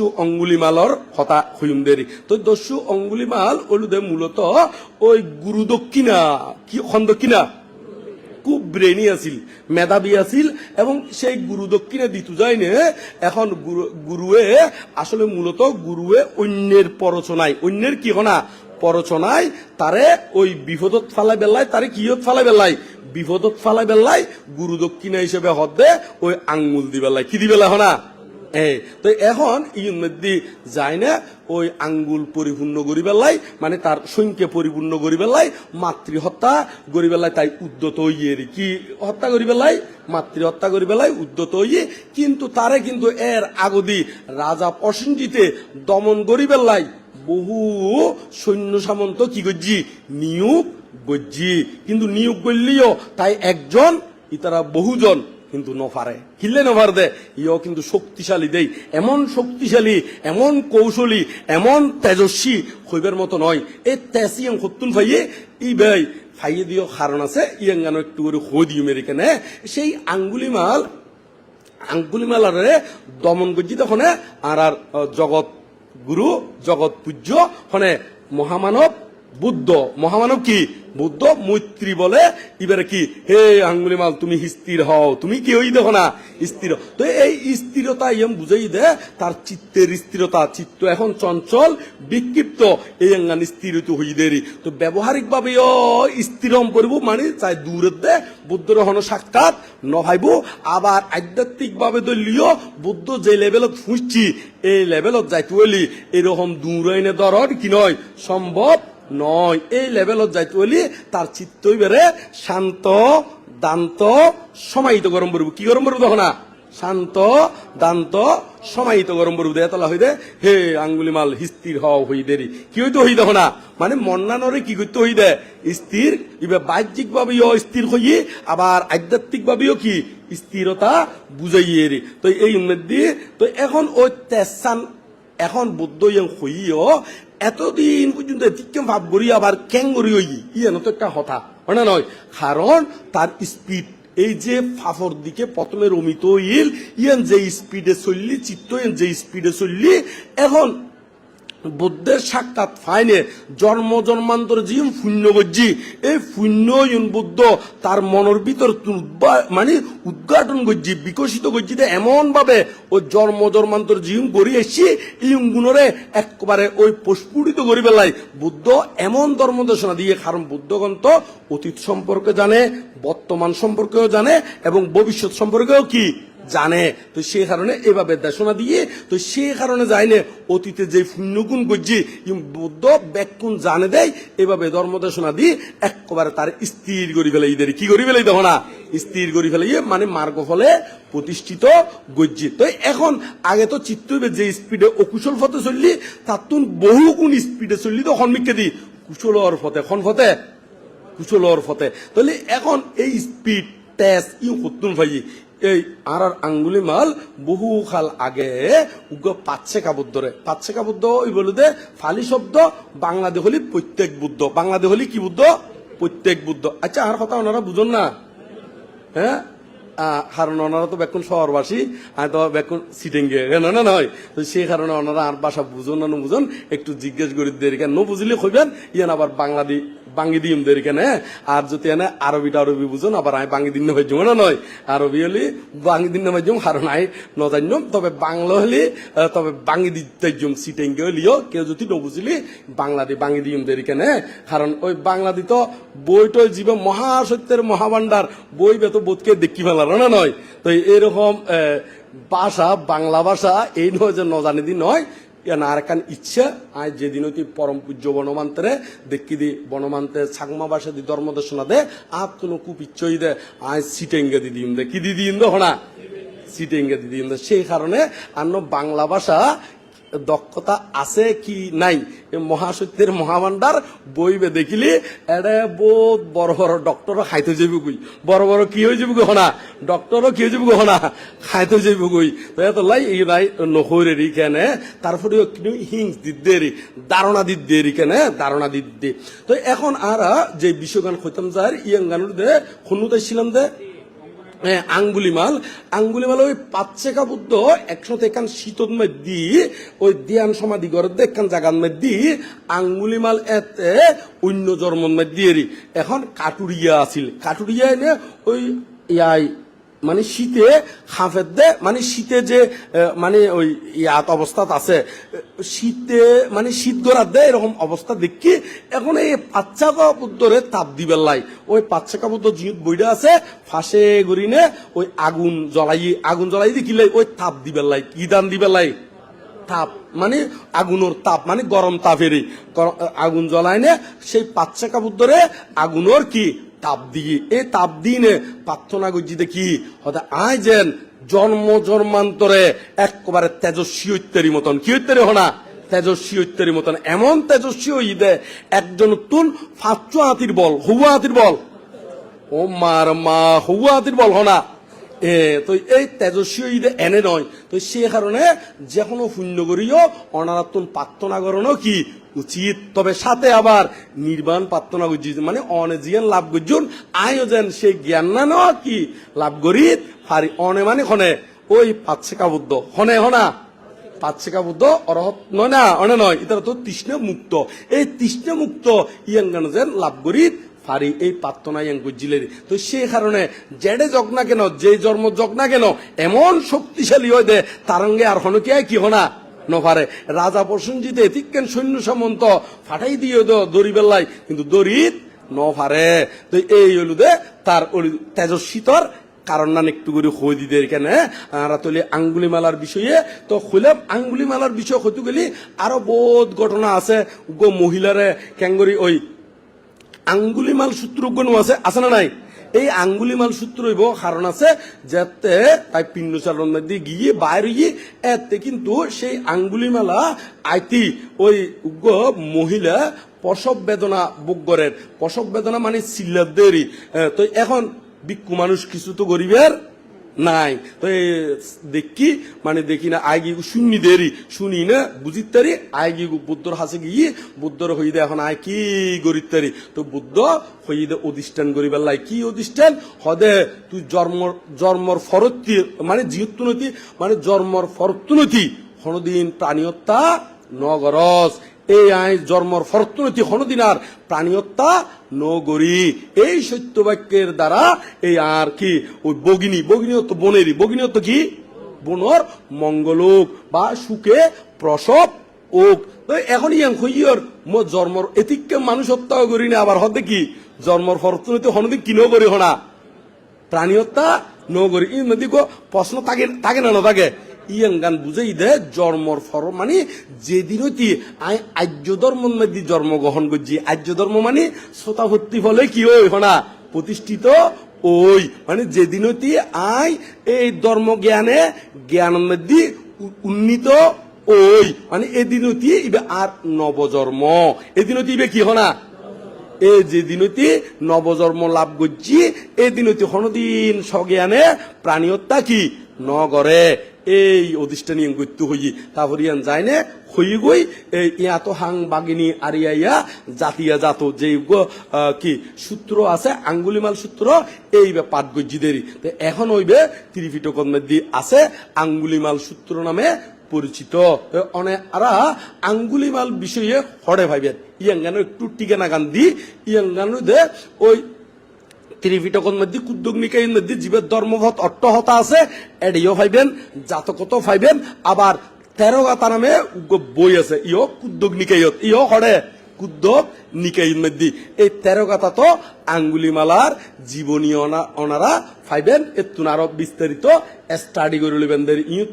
দস্যু অঙ্গুলিমালর হতা হইম দেরি। তো দস্যু অঙ্গুলিমাল ওলুদে মূলত ওই গুরু দক্ষিণা, কি খন দক্ষিণা? খুব ব্রেনি আছিল, মেধাবী আছিল এবং সেই গুরু দক্ষিণে দিতু যায় নে এখন গুরু- গুরুয়ে আসলে মূলত গুরুয়ে অন্যের পরচনায়, অন্যের কি হনা পরচনায় তারে ওই বিপদত ফালাই বেলায় তারে কিয়ত ফালাই বেলায় বিপদত ফালাই বেলায় গুরু দক্ষিণা হিসেবে হদে ওই আঙ্গুল দি বেলায় কি দি বেলা হনা? এই, তো এখন ইন মধ্যে যায় না ওই আঙ্গুল পরিপূর্ণ করি বেলাই মানে তার সংখ্যা পরিপূর্ণ করি বেলাই মাতৃ হত্যা করি তাই উদ্যত হইয়ে কি হত্যা করি বেলাই মাতৃ হত্যা করি বেলায় উদ্যত হইয়ে, কিন্তু তারে কিন্তু এর আগদি রাজা প্রসেনজিতে দমন করি বেলায় বহু সৈন্য সামন্ত কি করছি? নিয়োগ গজ্জি কিন্তু নিয়োগ করলেও তাই একজন, ইতারা বহুজন। কিন্তু নফারে কিনলে নফার দে, ইও কিন্তু শক্তিশালী দেই। এমন শক্তিশালী, এমন কৌশলী, এমন তেজস্বী হইবার মতো নয়। এই তেসি এম সত্তুন ফাইয়ে, ই ভাই ফাইয়ে দিও কারণ আছে ইয়াঙ্গানো একটু করে হই দিও মেরিকানে সেই আঙ্গুলি মাল আঙ্গুলি মালারে দমন করছি তখন, আর আর, জগৎ গুরু, জগৎ পূজ্য, হনে মহামানব বুদ্ধ মহামানব কি? বুদ্ধ মৈত্রী বলে, এবারে কি, হে আঙ্গুলি মাল তুমি স্থির হও, তুমি কি হই দেখো না? স্থির। তো এই স্থিরতা ইয়ম বুঝাই দে, তার চিত্তের স্থিরতা, চিত্ত এখন চঞ্চল, বিক্ষিপ্ত, এই অঙ্গান স্থিরিত হই দেরি। তো ব্যবহারিক ভাবে স্থিরম করব মানে চাই দূরের দে বুদ্ধর হন সাক্ষাৎ, নভাইব। আবার আধ্যাত্মিক ভাবে দলীয় বুদ্ধ যে লেভেলত ফুঁসছি, এই লেভেলত যাইতে হলি এরকম দূরাইনে দরদ কি নয়, সম্ভব নয়। এই লেভেলত যাইতে হলি তার চিত্তই বেড়ে শান্ত, দান্ত, সমাহিত গরম পড়ব কি গরম তখন না? শান্ত, দান্ত, সমাহিত গরম পড়ব দে তলা হইদে হে আঙ্গুলি মাল, স্থির হও, হই দেরি। কি হইতে হই দেখো না? মানে মন্নানরে কি করতে হই দে? স্থির, ইবে বাহ্যিক ভাবেও স্থির হইয়ে, আবার আধ্যাত্মিক ভাবেও কি? স্থিরতা বুঝাইয়ে রে। তো এই উন্নতি তো এখন ওই তেসান, এখন বুদ্ধ হইও এতদিন পর্যন্ত এতিক্যম ভাব করি আবার ক্যাং করি হই ইয়ে তো একটা কথা, হয় না নয়? কারণ তার স্পিড এই যে ফাফর দিকে প্রথমে রমিত ইল ইয়ান যে স্পিডে চললি, চিত্ত যে স্পিডে চললি, এখন বুদ্ধের সাক্ষাৎ ফাইনে জন্ম, জন্মান্তর জীব শূন্য গজ্জি। এই শূন্য বুদ্ধ তার মনের ভিতর মানে উদ্ঘাটন গজ্জি, বিকশিত গজ্জিতে এমন ভাবে ও জন্ম, জন্মান্তর জীব গড়ি এসছি এই গুণরে একবারে ওই প্রস্ফুটিত করি বেলায় বুদ্ধ এমন ধর্মদেশনা দিয়ে কারণ বুদ্ধগন্ত অতীত সম্পর্কে জানে, বর্তমান সম্পর্কেও জানে এবং ভবিষ্যৎ সম্পর্কেও কি? জানে। তো সেই কারণে এভাবে দেশনা দিয়ে, তো সেই কারণে যায়নে অতীতে যে পুণ্যগুণ গজ্জি বুদ্ধ ব্যাকুণ জানে দেয়, এভাবে ধর্ম দেশনা দিয়ে একেবারে তার স্থির করি ফেলে ইদের কি করি ফেলে দেখো না স্থির করি ফেলে ইয়ে মানে মার্গ ফলে প্রতিষ্ঠিত গজ্জি। তো এখন আগে তো চিত্ত হইবে যে স্পিডে অকুশল ফতে চললি, তার তুন বহু গুণ স্পিডে চললি তো সন্মিকে দি। কুশলর ফতে খন ফতে কুশলর ফতে তাহলে এখন এই স্পিড তেজ ইউ ভাই এই আর আর আঙ্গুলি মাল বহু খাল আগে পাচ্ছে কাবুদ্ধরে পাচ্ছে কাবুদ্ধ ওই বলুদে ফালি শব্দ বাংলাদেশ হলি প্রত্যেক বুদ্ধ। বাংলাদেশ হলি কি বুদ্ধ? প্রত্যেক বুদ্ধ। আচ্ছা আর কথা ওনারা বুঝুন না। হ্যাঁ? কারণ ওনারা তো বেকুন শহরবাসী আর তো বেকুন সিটিংগে না নয় তো সেই কারণে ওনারা আর ভাষা বুঝুন না বুঝুন একটু জিজ্ঞেস করি দের কেন? ন বুঝলে কইবেন, ইয়ান আবার বাংলাদি, বাঙ্গি দিম দের কেন আর যদি এনে আরবিটা আরবি বুঝুন, আবার আমি বাঙ্গি দিন ভাই না নয়। আরবি হলি বাঙ্গি দিন ভাই কারণ আই নজান্যম তবে বাংলা হলি তবে বাঙ্গি দিতে জম সিটিংগে হলিও, কেউ যদি নবুঝলি বাংলাদি বাঙ্গি দিম দের কেন কারণ ওই বাংলাদি তো বইটা জীব মহাসত্যের মহাভাণ্ডার বই বেত বোধকে দেখি ফেলার না নয়। তো এরকম ভাষা, বাংলা ভাষা, এই নয় যে নজানি দি নয়। নারকান ইচ্ছা আজ যেদিন অতি পরম পূজ্য বনমান্তরে, দেখি দি বনমান্তে ছাগমা ভাষা দি ধর্ম দর্শনা দে, আপ কোনো খুব ইচ্ছই দে আজ সিটেঙ্গে দি দে। কি দি দিম দে, হনা? সিটেঙ্গে দি দিম দে। সেই কারণে, আন্ন বাংলা ভাষা দক্ষতা আছে কি নাই? এ মহাসত্যের মহাভাণ্ডার বইবে দেখিলি, এড়ে বহুত বড় বড় ডক্টর খাইতে যাবি কই। বড় বড় কি হয়ে যাবি হনা ডক্টরও কি হয়ে যাবি হনা খাইতে যাবি কই। তো এত লাই এই নাই নহরে রি কেনে তারপরে কিন্তু হিংস দিতে রি ধারণা দিতে রি কেনে ধারণা দিতে তো এখন আর যে বিশ্বগান খৈতাম যার ইয়াং গানুর দে খুনুতাই ছিলাম দে। আঙ্গুলিমাল আঙ্গুলিমাল ওই পাচ্ছেকা বুদ্ধ একসাথে এখান শীতত মধ্যে ওই দিয়ান সমাধি ঘরের দেখান জাগান মধ্যে আঙ্গুলিমাল এতে অন্য জর্মন মধ্যে। এখন কাটুরিয়া আছিল কাটুরিয়া এনে ওই ইয়াই মানে শীতে হাফের দে মানে শীতে যে মানে ওই ইয়াত অবস্থাত আছে শীতে মানে শীত গড়ার দে, এরকম অবস্থা দেখি, এখন এই পাচ্চা কাপুত্তরে তাপ দিবের লাই ওই পাচ্চা কাপুত্র জিনিস বইটা আছে, ফাঁসে গড়িনে ওই আগুন জ্বলাই আগুন জ্বলাই দেখিলে ওই তাপ দিবের লাই কি দান দিবের লাই তাপ মানে আগুনের তাপ মানে গরম তাপেরই। আগুন জ্বলায় সেই পাচ্চা কাপুত্তরে আগুনের কি তাপ দিয়ে এই তাপ দিনে প্রার্থনা করছি দেখি, হয়তো আয় যেন জন্ম জন্মান্তরে একবারে তেজস্বী ঐত্যের মতন। কি ঐত্যের হনা? তেজস্বী ঐত্যের মতন। এমন তেজস্বী দে একজন তুন ফাঁচু হাতির বল, হুয়া হাতির বল। ও মার মা, হুয়া হাতির বল হনা? এ তো এই তেজস্বী ঈদে এনে নয়, তো সে কারণে যে কোনো পুণ্য করিও অনারাত্মন প্রার্থনা করানো কি উচিত? তবে সাথে আবার নির্বাণ প্রার্থনা করছি মানে অনে জিয়ান লাভ করছুন যেন সেই জ্ঞান না নেওয়া কি লাভ করি পারি অনে মানে খনে, ওই পাচ্ছে কাবুদ্ধ হনে হনা পাচ্ছিকা বুদ্ধ অরহত নয় না, অনে নয় এটা তো তৃষ্ণ মুক্ত এই তৃষ্ণ মুক্ত ইয়াঙ্গান যেন লাভ করি ফারি এই প্রার্থনা ইয়াং বুঝিলের তো সেই কারণে জেডে জগ না কেন যে জন্ম জগ না কেন, এমন শক্তিশালী হয় দে তারঙ্গে আর হনকে কি হনা? নপারে রাজা প্রসঞ্জিত এতিকেন সৈন্য সামন্ত ফাটাই দিয়ে দো দড়ি বেল্লাই কিন্তু দড়িত নপারে তো এই হলু দে, তার তেজস্বীতর কারণ না একটু করে হই দিতে এখানে আর তুলি আঙ্গুলি মালার বিষয়ে, তো খুলে আঙ্গুলি মালার বিষয় হতে গেলি আরও বহুত ঘটনা আছে। গো মহিলারে ক্যাঙ্গরি ওই আঙ্গুলিমাল সূত্র কোনো আছে আছে না নাই? এই আঙ্গুলিমাল সূত্র হইব, কারণ আছে যাতে তাই পিণ্ডচারণ দিয়ে গিয়ে বাইরে গিয়ে এতে কিন্তু সেই আঙ্গুলিমালা আইতি, ওই উগ্র মহিলা প্রসব বেদনা করেন। প্রসব বেদনা মানে সিল্লার দেরি। তো এখন বিক্ষু মানুষ কিছু তো গরিবের নাই। তো দেখি মানে দেখি না আই গিয়ে শুনি দেরি। শুনি না বুঝিত তারি আই গিয়ে বুদ্ধর হাসে গিয়ে বুদ্ধর হইদে এখন আয় কি গরিব তারি। তো বুদ্ধ হইদে অধিষ্ঠান গরিবের লাই। কি অধিষ্ঠান? হদে তুই জন্ম জন্মর ফরত্তি মানে জিহত্তুনতি মানে জন্মর ফরত্তুনতি। প্রাণী হত্যা নগরস। এই আই জন্মর ফরত্তুনতি হনদিন আর প্রাণী হত্যা নগরী। এই সত্য বাক্যের দ্বারা এই আর কি, ওই বগিনী বগিনী তো বনেরই বগিনী তো কি? বনর মঙ্গলোক বা সুখে প্রসব ওক। এখন ইয়াং হইয়র, মো জন্মর এতিককে মানুষ হত্যা করি না, আবার হতে কি? জন্মর ফরত্তুনতি হনদিন কিনো করি হনা? প্রাণী হত্যা নগরী ই গো প্রশ্ন থাকে থাকে না না থাকে? ইয়াং গান বুঝাই দে, জন্মর ফর মানে যেদিন হইতি আই আর্য ধর্ম মধ্যে জন্মগ্রহণ করছি। আর্য ধর্ম মানে শ্রোতা ভর্তি ফলে কি ওই হনা? প্রতিষ্ঠিত ওই। মানে যেদিন হইতি আই এই ধর্ম জ্ঞানে, জ্ঞান মধ্যে উন্নীত ওই। মানে এদিন হইতি ইবে আর নবজন্ম। এদিন হইতি ইবে কি হনা? এই যে দিনতি নবজন্ম লাভ করছি এই দিনতি হনদিন সজ্ঞানে প্রাণী হত্যা কি? নগরে। এই অধিষ্ঠানী হই তারপর ইয়ান যায় নে হই গই ইয়াত হাং বাগিনী আরিয়া ইয়া, জাতিয়া জাত যে কি সূত্র আছে, আঙ্গুলিমাল সূত্র, এই বে পাঠ গজ্জি দেরি তো এখন হইবে মধ্যে আছে, আঙ্গুলিমাল সূত্র নামে পরিচিত। অনে আরা আঙ্গুলিমাল বিষয়ে হড়ে ভাইবেন। ইয়াঙ্গানো একটু টিকে না গান দি ইয়াঙ্গানো দে ওই ত্রিপিটকর মধ্যে কুদ্দগ্নিকাইয়ের মধ্যে জীবের ধর্মভত অট্টহতা আছে, এডিও ফাইবেন জাতকত ফাইবেন, আবার তেরো গাতা নামে বই আছে ইও কুদ্দগ্নিকাইয়ত ইও হড়ে কুদ্দক নিকাইয়ের মধ্যে। এই তেরো গাতা তো আঙ্গুলিমালার জীবনী অনারা ফাইবেন এতুন আরও বিস্তারিত স্টাডি করে লিবেন ইউ